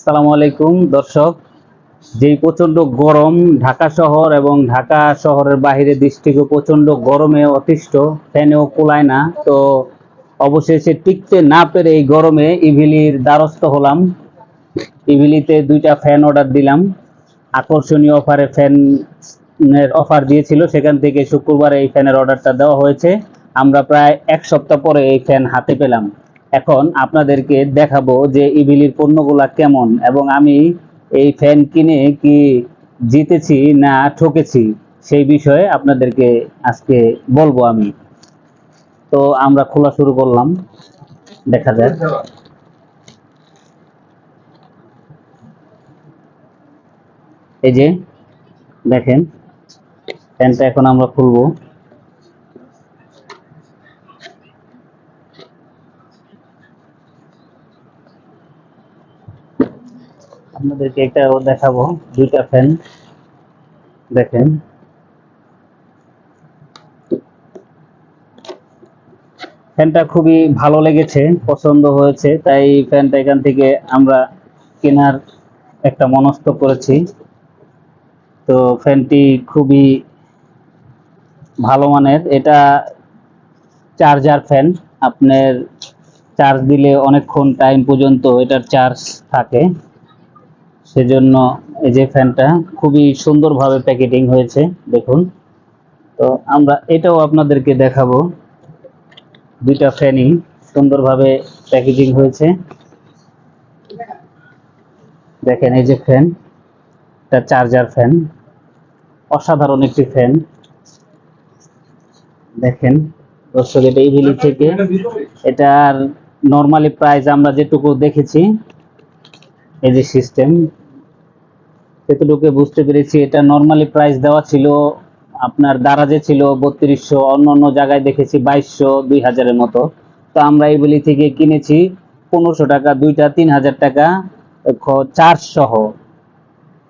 আসসালামু আলাইকুম, দর্শক। যেই প্রচণ্ড গরম ঢাকা শহর এবং ঢাকা শহরের বাইরে দৃষ্টিকে প্রচণ্ড গরমে অতিষ্ঠ, ফ্যানেও কুলায় না। তো অবশেষে টিকতে না পেরে এই গরমে ইভিলির দ্বারস্থ হলাম। ইভিলিতে দুইটা ফ্যান অর্ডার দিলাম। আকর্ষণীয় অফারে ফ্যানের অফার দিয়েছিল। সেখান থেকে শুক্রবার এই ফ্যানের অর্ডারটা দেওয়া হয়েছে। আমরা প্রায় এক সপ্তাহ পরে এই ফ্যান হাতে পেলাম। এখন আপনাদেরকে দেখাবো যে ইভিলির পণ্যগুলা কেমন এবং আমি এই ফ্যান কিনে কি জিতেছি না ঠকেছি সেই বিষয়ে আপনাদেরকে আজকে বলব আমি। তো আমরা খোলা শুরু করলাম। দেখা যাক। এই যে দেখেন, ফ্যানটা এখন আমরা খুলবো। আপনাদেরকে একটা দেখাবো। দুইটা ফ্যান। দেখেন। ফ্যানটা খুবই ভালো লেগেছে, পছন্দ হয়েছে, তাই ফ্যানটা এখান থেকে আমরা কেনার একটা মনস্থ করেছি। তো ফ্যানটি খুবই ভালো মানের। এটা চার্জার ফ্যান। আপনার চার্জ দিলে অনেকক্ষণ টাইম পর্যন্ত এটার চার্জ থাকে। সেজন্য এই যে ফ্যানটা খুবই সুন্দরভাবে প্যাকেটিং হয়েছে, দেখুন। তো আমরা এটাও আপনাদেরকে দেখাবো। দুইটা ফ্যানই সুন্দরভাবে প্যাকেজিং হয়েছে। দেখেন এই যে ফ্যান, এটা চার্জার ফ্যান, অসাধারণ একটি ফ্যান। দেখেন, দর্শক, এটা ইভিলি থেকে এটার নর্মালি প্রাইস আমরা যেটুকু দেখেছি, এই যে সিস্টেম সেটুকু বুঝতে পেরেছি, এটা নর্মালি প্রাইস দেওয়া ছিল, আপনার দারাজে ছিল বত্রিশশো, অন্য অন্য জায়গায় দেখেছি বাইশশো, দুই হাজারের মতো। তো আমরা এইগুলি থেকে কিনেছি পনেরোশো টাকা, দুইটা তিন হাজার টাকা চার্জ সহ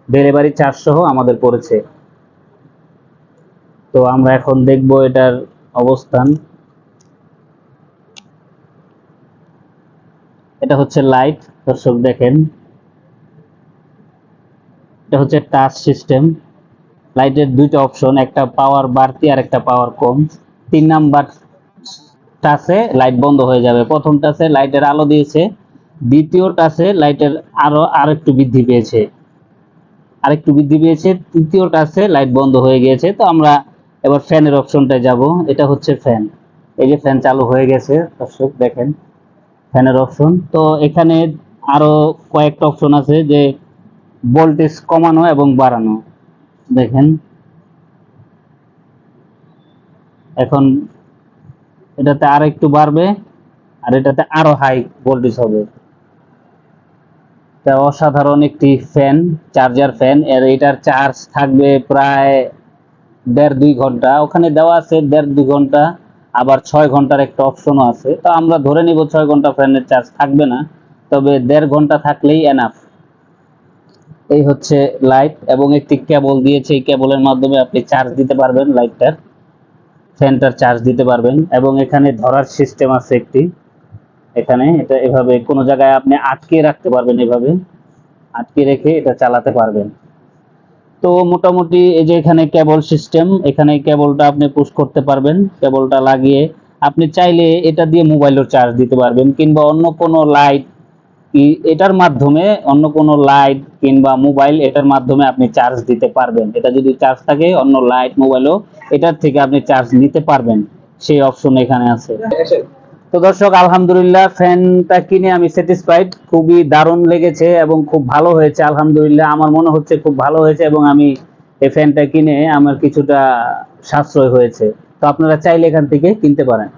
ডেলিভারি চার্জ আমাদের পড়েছে। তো আমরা এখন দেখব এটার অবস্থান। এটা হচ্ছে লাইট দর্শক দেখেন। এটা হচ্ছে টাচ সিস্টেম লাইটের দুইটা অপশন একটা পাওয়ার বাড়তি আর একটা পাওয়ার কম। তিন নাম্বার টাচে লাইট বন্ধ হয়ে যাবে। প্রথম টাচে লাইটের আলো দিয়েছে, দ্বিতীয় টাচে লাইটের আরও, আরেকটু বৃদ্ধি পেয়েছে। আরেকটু বৃদ্ধি পেয়েছে, তৃতীয় টাচে লাইট বন্ধ হয়ে গিয়েছে। তো আমরা এবার ফ্যানের অপশনটায় যাব। এটা হচ্ছে ফ্যান এই যে ফ্যান চালু হয়ে গেছে, দর্শক দেখেন ফ্যানের অপশন তো এখানে আরও কয়েকটা অপশন আছে যে ভোল্টেজ কমানো এবং বাড়ানো। দেখেন। এখন এটাতে আর একটু বাড়বে, আর এটাতে আরও হাই ভোল্টেজ হবে। তা অসাধারণ একটি ফ্যান চার্জার ফ্যান এর এটার চার্জ থাকবে প্রায় দেড় দুই ঘণ্টা। ওখানে দেওয়া আছে দেড় দুই ঘণ্টা, আবার ছয় ঘণ্টার একটা অপশনও আছে। তো আমরা ধরে নিব ছয় ঘণ্টা ফ্যানের চার্জ থাকবে না, তবে দেড় ঘণ্টা থাকলেই এনাফ এই হচ্ছে লাইট এবং একটি কেবল দিয়েছে। এই কেবলের মাধ্যমে আপনি চার্জ দিতে পারবেন লাইটটার ফ্যানটার চার্জ দিতে পারবেন এবং এখানে ধরার সিস্টেম আছে একটি। এখানে এটা এভাবে কোনো জায়গায় আপনি আটকে রাখতে পারবেন এভাবে। আটকে রেখে এটা চালাতে পারবেন। তো মোটামুটি এই যে এখানে কেবল সিস্টেম এখানে কেবলটা আপনি পুশ করতে পারবেন। কেবলটা লাগিয়ে আপনি চাইলে এটা দিয়ে মোবাইলের চার্জ দিতে পারবেন কিংবা অন্য কোনো লাইট এটার মাধ্যমে অন্য কোনো লাইট কিংবা মোবাইল এটার মাধ্যমে আপনি চার্জ দিতে পারবেন। এটা যদি চার্জ থাকে, অন্য লাইট মোবাইলও এটার থেকে আপনি চার্জ নিতে পারবেন। সেই অপশন এখানে আছে। তো দর্শক, আলহামদুলিল্লাহ ফ্যানটা কিনে আমি স্যাটিসফাইড খুবই দারুণ লেগেছে এবং খুব ভালো হয়েছে, আলহামদুলিল্লাহ। আমার মনে হচ্ছে খুব ভালো হয়েছে এবং আমি এই ফ্যানটা কিনে আমার কিছুটা সাশ্রয় হয়েছে। তো আপনারা চাইলে এখান থেকে কিনতে পারেন।